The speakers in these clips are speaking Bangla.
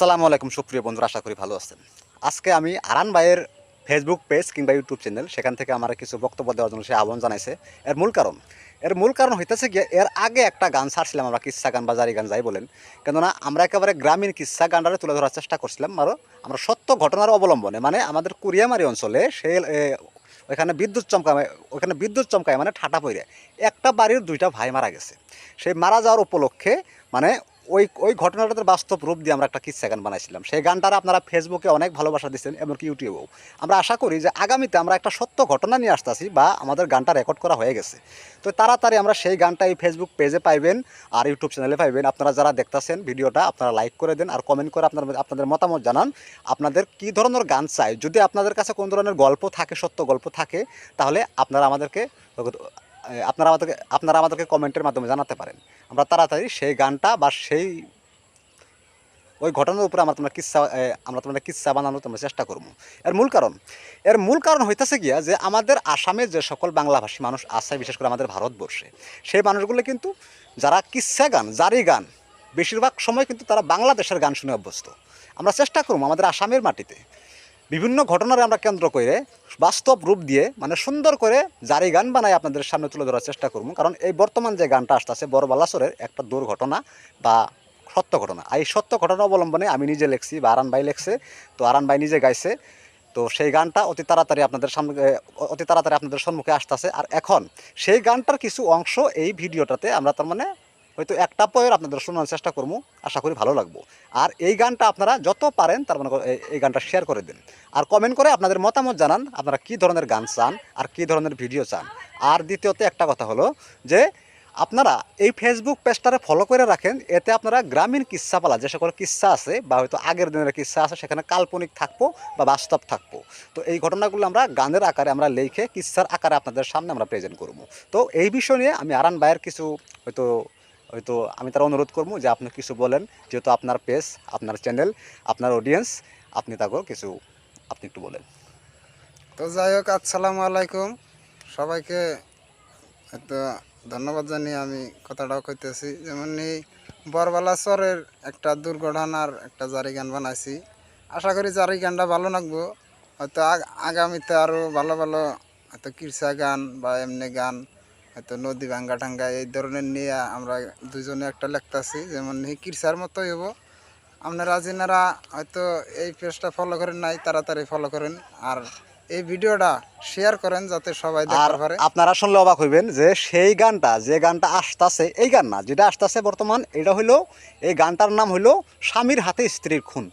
আসসালামু আলাইকুম, সুপ্রিয় বন্ধুরা, আশা করি ভালো আছেন। আজকে আমি আরান ভাইয়ের ফেসবুক পেজ কিংবা ইউটিউব চ্যানেল সেখান থেকে আমার কিছু বক্তব্য দেওয়ার জন্য সে আহ্বান জানাইছে। এর মূল কারণ, এর মূল কারণ হইতেছে গিয়ে, এর আগে একটা গান ছাড়ছিলাম আমরা কিচ্ছা গান বা জারি গান যাই বলেন। কেননা আমরা একেবারে গ্রামীণ কিচ্ছা গানটারে তুলে ধরার চেষ্টা করছিলাম আরও আমরা সত্য ঘটনার অবলম্বনে মানে আমাদের কুরিয়ামারি অঞ্চলে সে ওইখানে বিদ্যুৎ চমকায়, ওইখানে বিদ্যুৎ চমকায় মানে ঠাটা পড়ে একটা বাড়ির দুইটা ভাই মারা গেছে। সেই মারা যাওয়ার উপলক্ষে মানে ওই ওই ঘটনাটাতে বাস্তব রূপ দিয়ে আমরা একটা কিচ্ছা গান বানাইছিলাম। সেই গানটার আপনারা ফেসবুকে অনেক ভালোবাসা দিচ্ছেন এমনকি ইউটিউবেও আমরা আশা করি যে আগামীতে আমরা একটা সত্য ঘটনা নিয়ে আসতেছি বা আমাদের গানটা রেকর্ড করা হয়ে গেছে। তো তাড়াতাড়ি আমরা সেই গানটা এই ফেসবুক পেজে পাইবেন আর ইউটিউব চ্যানেলে পাইবেন। আপনারা যারা দেখতেছেন ভিডিওটা, আপনারা লাইক করে দেন আর কমেন্ট করে আপনার আপনাদের মতামত জানান, আপনাদের কি ধরনের গান চাই। যদি আপনাদের কাছে কোন ধরনের গল্প থাকে, সত্য গল্প থাকে, তাহলে আপনারা আমাদেরকে আপনারা আমাদেরকে আপনারা আমাদেরকে কমেন্টের মাধ্যমে জানাতে পারেন। আমরা তাড়াতাড়ি সেই গানটা বা সেই ওই ঘটনার উপরে আমরা তোমরা কিচ্ছা আমরা তোমরা কিচ্ছা বানানোর তোমরা চেষ্টা করব। এর মূল কারণ, এর মূল কারণ হইতেছে গিয়া যে আমাদের আসামে যে সকল বাংলাভাষী মানুষ আছে, বিশেষ করে আমাদের ভারতবর্ষে, সেই মানুষগুলো কিন্তু যারা কিচ্ছা গান, জারি গান, বেশিরভাগ সময় কিন্তু তারা বাংলাদেশের গান শুনে অভ্যস্ত। আমরা চেষ্টা করব আমাদের আসামের মাটিতে বিভিন্ন ঘটনার আমরা কেন্দ্র করে বাস্তব রূপ দিয়ে মানে সুন্দর করে জারি গান বানাই আপনাদের সামনে তুলে ধরার চেষ্টা করব। কারণ এই বর্তমান যে গানটা আসতেছে, বড় বালাসরের একটা দুর্ঘটনা বা সত্য ঘটনা। এই সত্য ঘটনা অবলম্বনে আমি নিজে লেখছি বা আরান ভাই লেখছে। তো আরান ভাই নিজে গাইছে। তো সেই গানটা অতি তাড়াতাড়ি আপনাদের সামনে, অতি তাড়াতাড়ি আপনাদের সম্মুখে আসতেছে। আর এখন সেই গানটার কিছু অংশ এই ভিডিওটাতে আমরা তার মানে হয়তো একটা পয়ের আপনাদের শোনার চেষ্টা করব, আশা করি ভালো লাগবো। আর এই গানটা আপনারা যত পারেন, তার মানে এই- গানটা শেয়ার করে দিন। আর কমেন্ট করে আপনাদের মতামত জানান, আপনারা কী ধরনের গান চান আর কি ধরনের ভিডিও চান। আর দ্বিতীয়ত একটা কথা হলো যে, আপনারা এই ফেসবুক পেজটারে ফলো করে রাখেন, এতে আপনারা গ্রামীণ কিচ্ছা পালা যে সকল কিচ্ছা আছে, বা হয়তো আগের দিনের কিচ্ছা আছে, সেখানে কাল্পনিক থাকব বা বাস্তব থাকব। তো এই ঘটনাগুলো আমরা গানের আকারে আমরা লিখে কিচ্ছার আকারে আপনাদের সামনে আমরা প্রেজেন্ট করব। তো এই বিষয় নিয়ে আমি আরান ভাইয়ের কিছু হয়তো হয়তো আমি তার অনুরোধ করব যে আপনি কিছু বলেন, যেহেতু আপনার পেজ, আপনার চ্যানেল আপনার অডিয়েন্স আপনি তাকে কিছু, আপনি একটু বলেন। তো যাই হোক, আসসালামু আলাইকুম। সবাইকে তো ধন্যবাদ জানিয়ে আমি কথাটাও কইতেছি। যেমন এই বরবালা চরের একটা দুর্ঘটনার একটা জারি গান বানাইছি। আশা করি জারি গানটা ভালো লাগবো। হয়তো আগামীতে আরও ভালো ভালো হয়তো কিরসা গান বা এমনি গান হয়তো নদী ভাঙ্গা টাঙ্গা এই ধরনের নিয়ে আমরা দুজনে একটা লেখতাছি যেমন কিরসার মতোই হব আপনারা যিনারা হয়তো এই পেজটা ফলো করেন নাই তাড়াতাড়ি ফলো করেন। আর এই ভিডিওটা শেয়ার করেন যাতে সবাই দেখতে পারে। আপনারা শুনলে অবাক হইবেন যে সেই গানটা যে গানটা আসতাছে এই গান না যেটা আসতাছে বর্তমান এটা হইল এই গানটার নাম হইল স্বামীর হাতে স্ত্রীর খুন।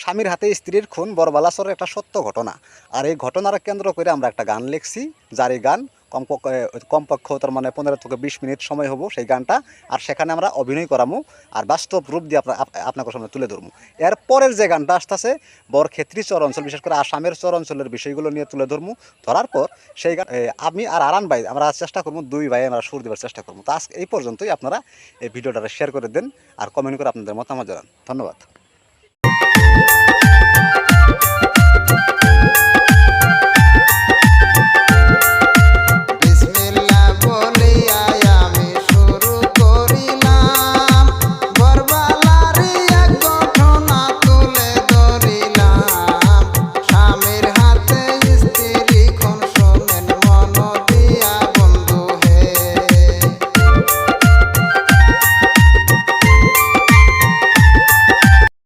স্বামীর হাতে স্ত্রীর খুন বরবালাসরের একটা সত্য ঘটনা। আর এই ঘটনার কেন্দ্র করে আমরা একটা গান লিখছি যার এই গান কমপক্ষ কমপক্ষ তার মানে পনেরো থেকে বিশ মিনিট সময় হব সেই গানটা, আর সেখানে আমরা অভিনয় করামো আর বাস্তব রূপ দিয়ে আপনার আপ- আপনাদের সামনে তুলে ধরবো এর পরের যে গানটা আসতেছে, বরক্ষেত্রী চর অঞ্চল বিশেষ করে আসামের চর অঞ্চলের বিষয়গুলো নিয়ে তুলে ধরবো ধরার পর সেই গান আমি আর আরান ভাই, আমরা চেষ্টা করব দুই ভাই আমরা সুর দেওয়ার চেষ্টা করব তো আজকে এই পর্যন্তই, আপনারা এই ভিডিওটা শেয়ার করে দেন আর কমেন্ট করে আপনাদের মতামত জানান। ধন্যবাদ।